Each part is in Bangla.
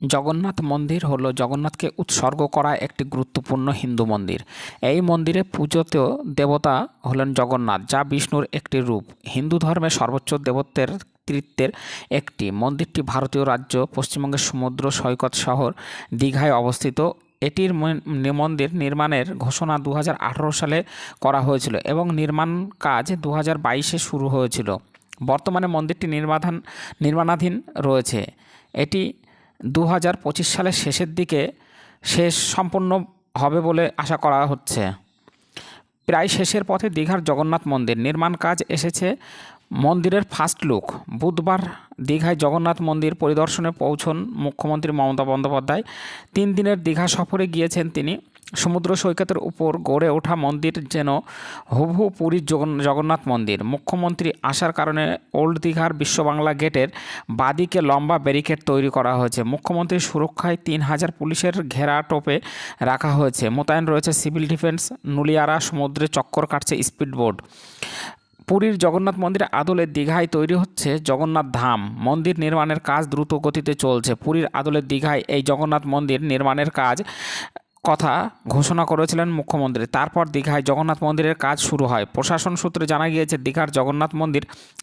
জগন্নাথ মন্দির হলো জগন্নাথকে উৎসর্গ করা একটি গুরুত্বপূর্ণ হিন্দু মন্দির। এই মন্দিরে পুজোতেও দেবতা হলেন জগন্নাথ, যা বিষ্ণুর একটি রূপ। হিন্দু ধর্মের সর্বোচ্চ দেবত্বের তৃত্বের একটি। মন্দিরটি ভারতীয় রাজ্য, পশ্চিমবঙ্গের সমুদ্র, সৈকত শহর, দীঘায় অবস্থিত। এটির মন্দির নির্মাণের ঘোষণা দু হাজার আঠারো সালে করা হয়েছিল এবং নির্মাণ কাজ দু বাইশে শুরু হয়েছিল। বর্তমানে মন্দিরটি নির্মাধান, নির্মাণাধীন রয়েছে। এটি দু হাজার পঁচিশ সালের শেষের দিকে শেষ সম্পন্ন হবে বলে আশা করা হচ্ছে। প্রায় শেষের পথে দীঘার জগন্নাথ মন্দির নির্মাণ কাজ এসেছে। মন্দিরের ফার্স্ট লুক বুধবার দীঘায় জগন্নাথ মন্দির পরিদর্শনে পৌঁছন মুখ্যমন্ত্রী মমতা বন্দ্যোপাধ্যায়। তিন দিনের দীঘা সফরে গিয়েছেন তিনি। সমুদ্র সৈকতের উপর গড়ে ওঠা মন্দির যেন হুবহু পুরীর জগন্নাথ মন্দির। মুখ্যমন্ত্রী আসার কারণে ওল্ড দীঘার বিশ্ববাংলা গেটের বাদিকে লম্বা ব্যারিকেড তৈরি করা হয়েছে। মুখ্যমন্ত্রীর সুরক্ষায় তিন হাজার পুলিশের ঘেরা টোপে রাখা হয়েছে। মোতায়েন রয়েছে সিভিল ডিফেন্স, নুলিয়ারা, সমুদ্রে চক্কর কাটছে স্পিড বোট। পুরীর জগন্নাথ মন্দিরে আদলে দীঘায় তৈরি হচ্ছে জগন্নাথ ধাম। মন্দির নির্মাণের কাজ দ্রুত গতিতে চলছে। পুরীর আদলে দীঘায় এই জগন্নাথ মন্দির নির্মাণের কাজ কথা ঘোষণা করেছিলেন মুখ্যমন্ত্রী। তারপর দীঘায় জগন্নাথ মন্দিরের কাজ শুরু হয়। প্রশাসন সূত্রে জানা গিয়েছে, দীঘার জগন্নাথ মন্দির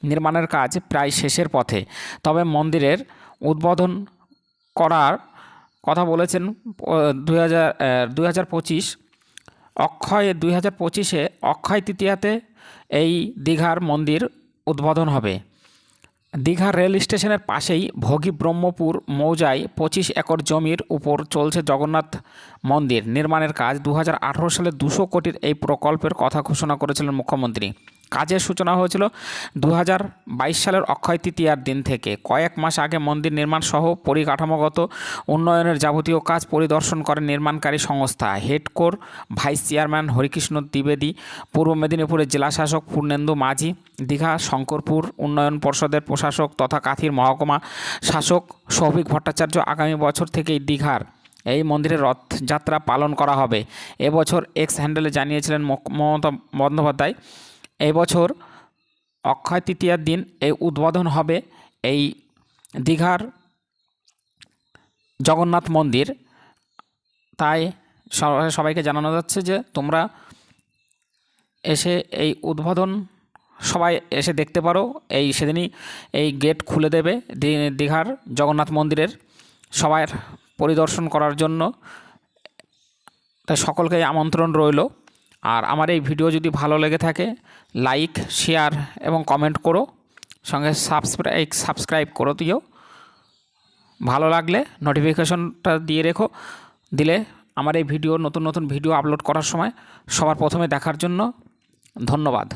নির্মাণের কাজ প্রায় শেষের পথে। তবে মন্দিরের উদ্বোধন করার কথা বলেছেন দুই হাজার দুই হাজার পঁচিশ, অক্ষয় দুই হাজার পঁচিশে অক্ষয় তৃতীয়াতে এই দীঘার মন্দির উদ্বোধন হবে। দীঘার রেল স্টেশনের পাশেই ভোগী ব্রহ্মপুর মৌজায় পঁচিশ একর জমির উপর চলছে জগন্নাথ মন্দির নির্মাণের কাজ দু হাজার আঠেরো সালে দুশো কোটির এই প্রকল্পের কথা ঘোষণা করেছিলেন মুখ্যমন্ত্রী। কাজের সূচনা হয়েছিল দু হাজার বাইশ সালের অক্ষয় তৃতীয়ার দিন থেকে। কয়েক মাস আগে মন্দির নির্মাণ সহ পরিকাঠামোগত উন্নয়নের যাবতীয় কাজ পরিদর্শন করেন নির্মাণকারী সংস্থা। হেডকোর ভাইস চেয়ারম্যান হরিকৃষ্ণ দ্বিবেদী, পূর্ব মেদিনীপুরের জেলাশাসক পূর্ণেন্দু মাঝি, দীঘা শঙ্করপুর উন্নয়ন পর্ষদের প্রশাসক তথা কাথির মহকুমা শাসক সৌভিক ভট্টাচার্য আগামী বছর থেকেই দীঘার এই মন্দিরে রথযাত্রা পালন করা হবে। এবছর এক্স হ্যান্ডেলে জানিয়েছিলেন মমতা বন্দ্যোপাধ্যায় এই বছর অক্ষয় তৃতীয়ার দিন এই উদ্বোধন হবে এই দীঘার জগন্নাথ মন্দির। তাই সবাইকে জানানো যাচ্ছে যে তোমরা এসে এই উদ্বোধন সবাই এসে দেখতে পারো। এই সেদিনই এই গেট খুলে দেবে দীঘার জগন্নাথ মন্দিরের সবার পরিদর্শন করার জন্য। তাই সকলকে আমন্ত্রণ রইল। আর আমার এই ভিডিও যদি ভালো লেগে থাকে, লাইক, শেয়ার এবং কমেন্ট করো। সঙ্গে সাবস্ক্রাইব সাবস্ক্রাইব করো দিও। ভালো লাগলে নোটিফিকেশনটা দিয়ে রেখো। দিলে আমার এই ভিডিও, নতুন নতুন ভিডিও আপলোড করার সময় সবার প্রথমে দেখার জন্য ধন্যবাদ।